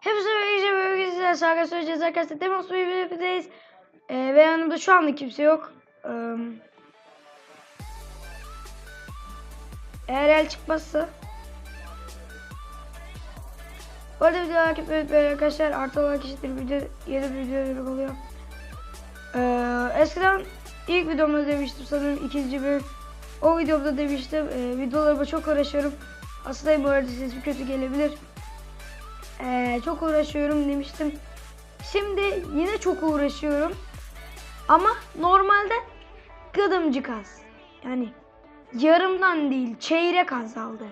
Hepsi böyle böyle güzel şarkı söyleyeceğiz arkadaşlar. Demos birlikteyiz. Ee, ve yanımda şu anda kimse yok. Ee, eğer el çıkmazsa bu arada video like etmeyi arkadaşlar. Artı olarak eşittir video, yeni bir video oluyor. Ee, eskiden ilk videomda demiştim sanırım ikinci bölüm. O videomda demiştim. E, videolarıma çok uğraşıyorum. Hastayım bu arada sesim kötü gelebilir. Ee, çok uğraşıyorum demiştim. Şimdi yine çok uğraşıyorum. Ama normalde gıdımcık az. Yani yarımdan değil çeyrek azaldı.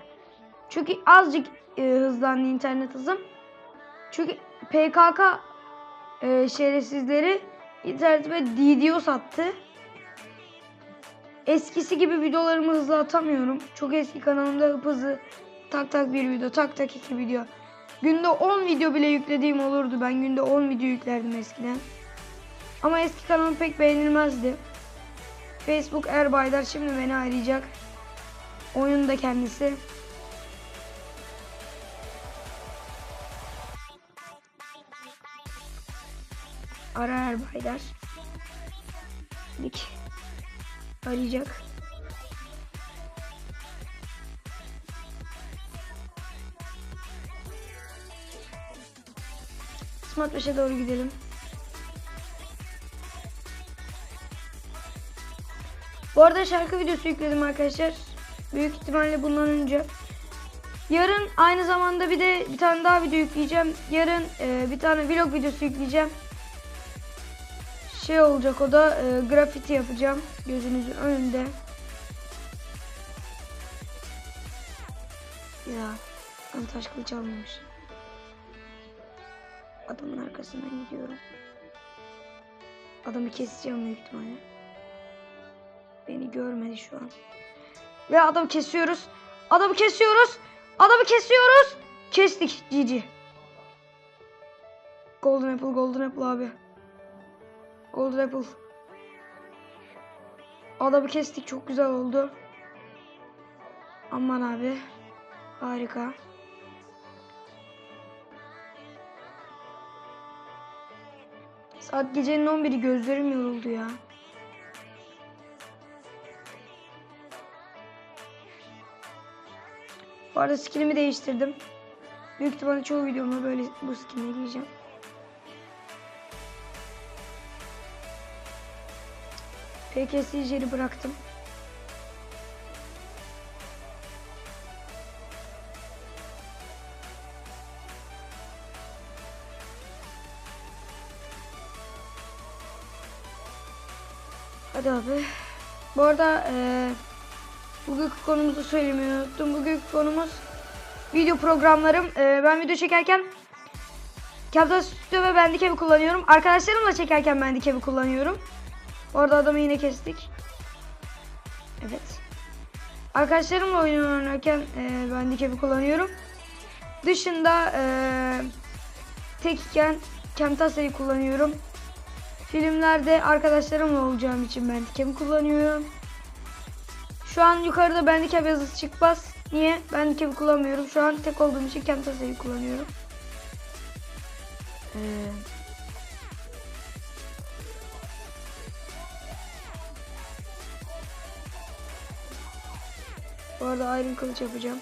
Çünkü azıcık e, hızlandı internet hızım. Çünkü PKK e, şerefsizleri internetime DDoS sattı. Eskisi gibi videolarımı hızlı atamıyorum. Çok eski kanalımda hızlı tak tak bir video, tak tak iki video. Günde 10 video bile yüklediğim olurdu. Ben günde 10 video yüklerdim eskiden. Ama eski kanalım pek beğenilmezdi. Facebook Erbaydar şimdi beni arayacak. Oyunda kendisi. Ara Erbaydar. Dik. Arayacak. Smart 5'e doğru gidelim. Bu arada şarkı videosu yükledim arkadaşlar. Büyük ihtimalle bundan önce. Yarın aynı zamanda bir de bir tane daha video yükleyeceğim. Yarın e, bir tane vlog videosu yükleyeceğim. Şey olacak o da e, grafiti yapacağım gözünüzün önünde. Ya ben taş kılıç almamış. Adamın arkasından gidiyorum. Adamı keseceğim büyük ihtimalle. Beni görmedi şu an. Ve adamı kesiyoruz. Adamı kesiyoruz. Adamı kesiyoruz. Kestik. GG. Golden Apple, Golden Apple abi. Golden Apple. Adamı kestik. Çok güzel oldu. Aman abi. Harika. Saat gecenin 11'i gözlerim yoruldu ya. Bu arada skinimi değiştirdim. Büyük ihtimalle çoğu videomda böyle bu skinle giyeceğim. PKS'leri bıraktım. Hadi abi. Bu arada eee bugünkü konumuzu söylemeyi unuttum. Bugünkü konumuz video programlarım. Eee, ben video çekerken Camtasia Studio ve Bandicam'i kullanıyorum. Arkadaşlarımla çekerken Bandicam'i kullanıyorum. Bu arada adamı yine kestik. Evet. Arkadaşlarımla oyun oynarken eee Bandicam'i kullanıyorum. Dışında eee tekken Camtasia'yı kullanıyorum. Filmlerde arkadaşlarımla olacağım için Bandicam'i kullanıyorum. Şu an yukarıda Bandicam yazısı çıkmaz. Niye? Bandicam'i kullanmıyorum. Şu an tek olduğum için Camtasia'yı kullanıyorum. Ee, bu arada Iron kılıç yapacağım.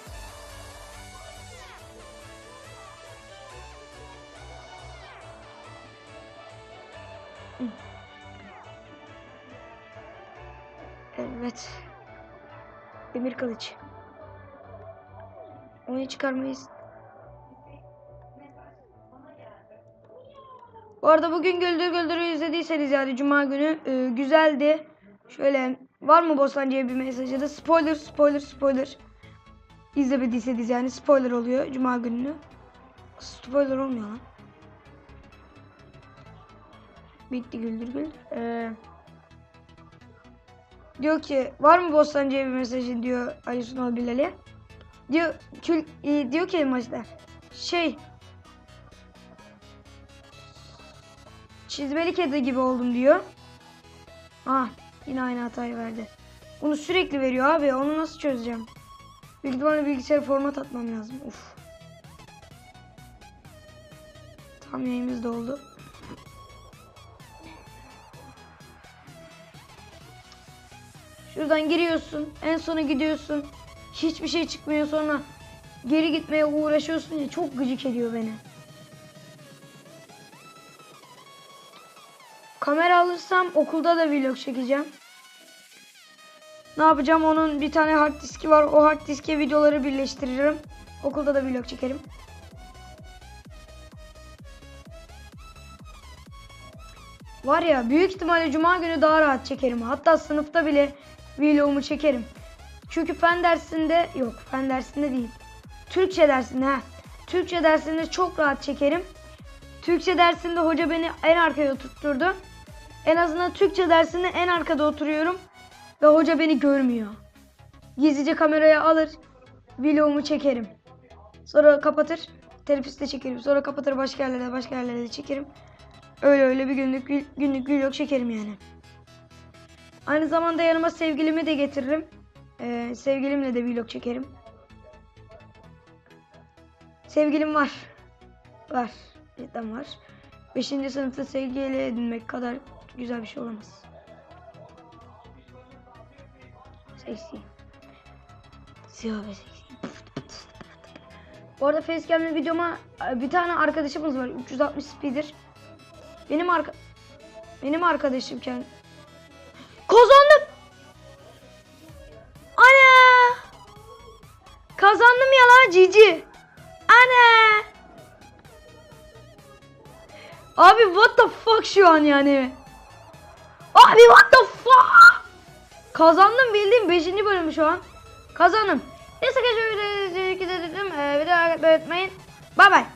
Evet. Demir kılıç. Onu çıkarmayız. Bu arada bugün Güldür Güldür'ü izlediyseniz yani Cuma günü e, güzeldi. Şöyle var mı Bostancı'ya bir mesajı da spoiler spoiler spoiler. İzlemediyseniz yani spoiler oluyor Cuma gününü. Spoiler olmuyor lan. Bitti Güldür Güldür. Ee, Diyor ki var mı Bostancı'ya bir mesajı diyor Ali Sunal Bilal'e. Diyor, kül, e, diyor ki maçta şey çizmeli kedi gibi oldum diyor. Ah yine aynı hatayı verdi. Bunu sürekli veriyor abi onu nasıl çözeceğim? Büyük ihtimalle bilgisayarı format atmam lazım. Uf. Tam yayımız da oldu. Şuradan giriyorsun. En sona gidiyorsun. Hiçbir şey çıkmıyor sonra geri gitmeye uğraşıyorsun ya çok gıcık ediyor beni. Kamera alırsam okulda da vlog çekeceğim. Ne yapacağım? Onun bir tane hard diski var. O hard diske videoları birleştiririm. Okulda da vlog çekerim. Var ya büyük ihtimalle cuma günü daha rahat çekerim. Hatta sınıfta bile vlogumu çekerim. Çünkü fen dersinde yok fen dersinde değil. Türkçe dersinde ha. Türkçe dersinde çok rahat çekerim. Türkçe dersinde hoca beni en arkaya oturtturdu. En azından Türkçe dersinde en arkada oturuyorum. Ve hoca beni görmüyor. Gizlice kameraya alır. Vlogumu çekerim. Sonra kapatır. Teneffüste çekerim. Sonra kapatır başka yerlere başka yerlere de çekerim. Öyle öyle bir günlük günlük vlog çekerim yani. Aynı zamanda yanıma sevgilimi de getiririm. Ee, sevgilimle de vlog çekerim. Sevgilim var. Var. Cidden var. 5. sınıfta sevgili edinmek kadar güzel bir şey olamaz. Seksi. Siyah ve seksi. Bu arada facecam'li videoma e, bir tane arkadaşımız var. 360 speeder. Benim arka benim arkadaşımken kazandım. Ana! Kazandım ya lan cici. Ana! Abi what the fuck şu an yani. Abi what the fuck? Kazandım bildiğim 5. bölüm şu an. Kazandım. Neyse arkadaşlar videoyu izlediğiniz için, e, videoyu like etmeyi unutmayın. Bye bye.